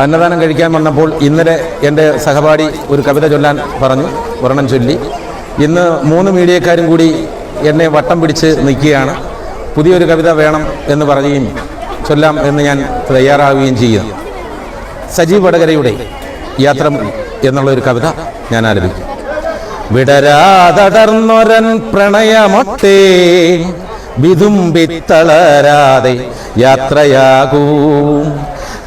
അന്നദാനം കഴിക്കാൻ വന്നപ്പോൾ ഇന്നലെ എന്റെ സഹപാഠി ഒരു കവിത ചൊല്ലാൻ പറഞ്ഞു വർണം ചൊല്ലി. ഇന്ന് മൂന്ന് മീഡിയക്കാരും കൂടി എന്നെ വട്ടം പിടിച്ച് നിൽക്കുകയാണ്. പുതിയൊരു കവിത വേണം എന്ന് പറയുകയും ചൊല്ലാം എന്ന് ഞാൻ തയ്യാറാവുകയും ചെയ്യുന്നു. സജീവ് വടകരയുടെ യാത്ര എന്നുള്ള ഒരു കവിത ഞാൻ ആലപിക്കും. വിടരാതടർന്നൊരൻ പ്രണയമൊട്ടേ വിതുമ്പിത്തളരാതെ യാത്രയാകൂ.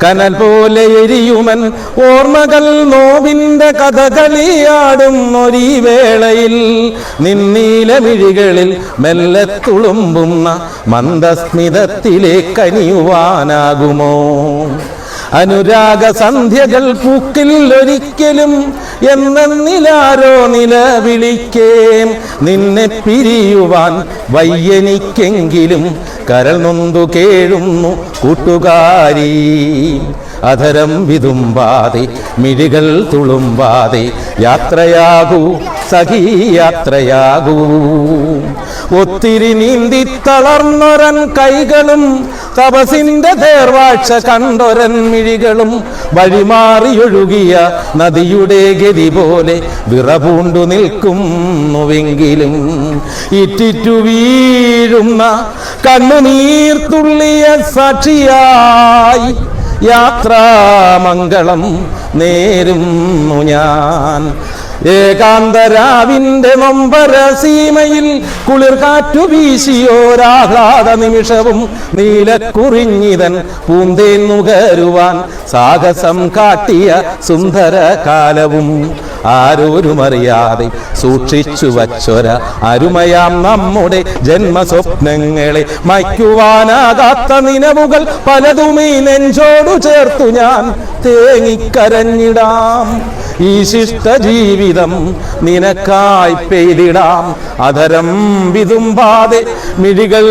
കനൽ പോലെ എരിയുമൻ ഓർമ്മകൾ നോവിന്റെ കഥകളിയാടുന്നൊരീ വേളയിൽ. നിന്നീലമിഴികളിൽ മെല്ലെ തുളുമ്പുന്ന മന്ദസ്മിതത്തിലെ കനിയുവാനാകുമോ? അനുരാഗ സന്ധ്യകൾ പൂക്കിൽ ഒരിക്കലും എന്നെന്നിലാരോ നിലവിളിക്കേം. നിന്നെ പിരിയുവാൻ വയ്യനിക്കെങ്കിലും കരൾ നൊന്തു കേഴുന്നു കൂട്ടുകാരി. അധരം വിതുമ്പാതെ മിഴികൾ തുളുമ്പാതെ യാത്രയാകൂ സഖി യാത്രയാകൂ ഒത്തിരി നീന്തി തളർന്നൊരൻ കൈകളും തപസിന്റെ തേർവാഴ്ച കണ്ടൊരൻ മിഴികളും വഴിമാറിയൊഴുകിയ നദിയുടെ ഗതി പോലെ വിറപൂണ്ടു നിൽക്കുന്നുവെങ്കിലും ഇറ്റിറ്റു വീഴുന്ന കണ്ണുനീർത്തുള്ളിയ സാക്ഷിയായി യാത്രാമംഗളം നേരുന്നു ഞാൻ. ഏകാന്തരാവിന്റെ നൊമ്പര സീമയിൽ കുളിർ കാറ്റു വീശിയോരാഹ്ലാദ നിമിഷവും നീലക്കുറിഞ്ഞിതൻ പൂന്തേൻ നുകരുവാൻ സാഹസം കാട്ടിയ സുന്ദര കാലവും ആരോരുമറിയാതെ സൂക്ഷിച്ചു വച്ചൊര അരുമയാം നമ്മുടെ ജന്മസ്വപ്നങ്ങളെ മയ്ക്കുവാനാകാത്ത നിലവുകൾ പലതുമീ നെഞ്ചോടു ചേർത്തു ഞാൻ തേങ്ങിക്കരഞ്ഞിടാം. ഈ ശിഷ്ട ജീവിതം നിനക്കായി പെയ്തിടാം. അധരം വിതുമ്പാതെ മിഴികൾ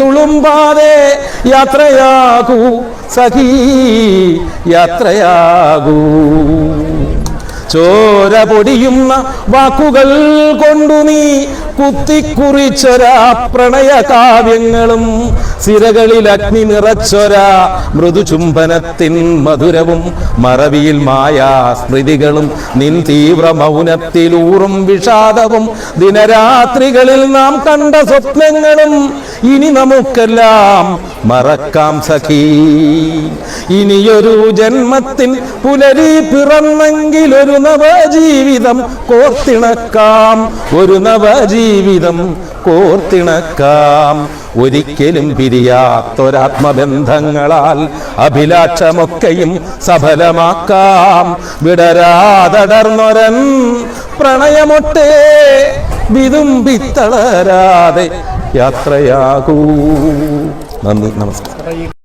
തുളുമ്പാതെ യാത്രയാകൂ. സഖീ യാത്രയാകൂ. ചോര പൊടിയുന്ന വാക്കുകൾ കൊണ്ടു നീ കുത്തിക്കുറിച്ചൊരാ പ്രണയ കാവ്യങ്ങളും സിരകളിൽ അഗ്നി നിറച്ചൊരാ മൃദുചുംബനത്തിൻ മധുരവും മറവിയിൽ മായാ സ്മൃതികളും നിൻ തീവ്ര മൗനത്തിലൂറും വിഷാദവും ദിനരാത്രികളിൽ നാം കണ്ട സ്വപ്നങ്ങളും ഇനി നമുക്കെല്ലാം മറക്കാം സഖീ. ഇനിയൊരു ജന്മത്തിൽ പുലരി പിറന്നെങ്കിൽ ഒരു നവജീവിതം കോർത്തിണക്കാം. ഒരു നവജീവിതം കോർത്തിണക്കാം. ഒരിക്കലും പിരിയാത്തൊരാത്മബന്ധങ്ങളാൽ അഭിലാഷമൊക്കെയും സഫലമാക്കാം. വിടരാതടർന്നൊരൻ പ്രണയമൊട്ടേ വിതുമ്പിത്തളരാതെ യാത്രയാകൂ. なんで、なんですか？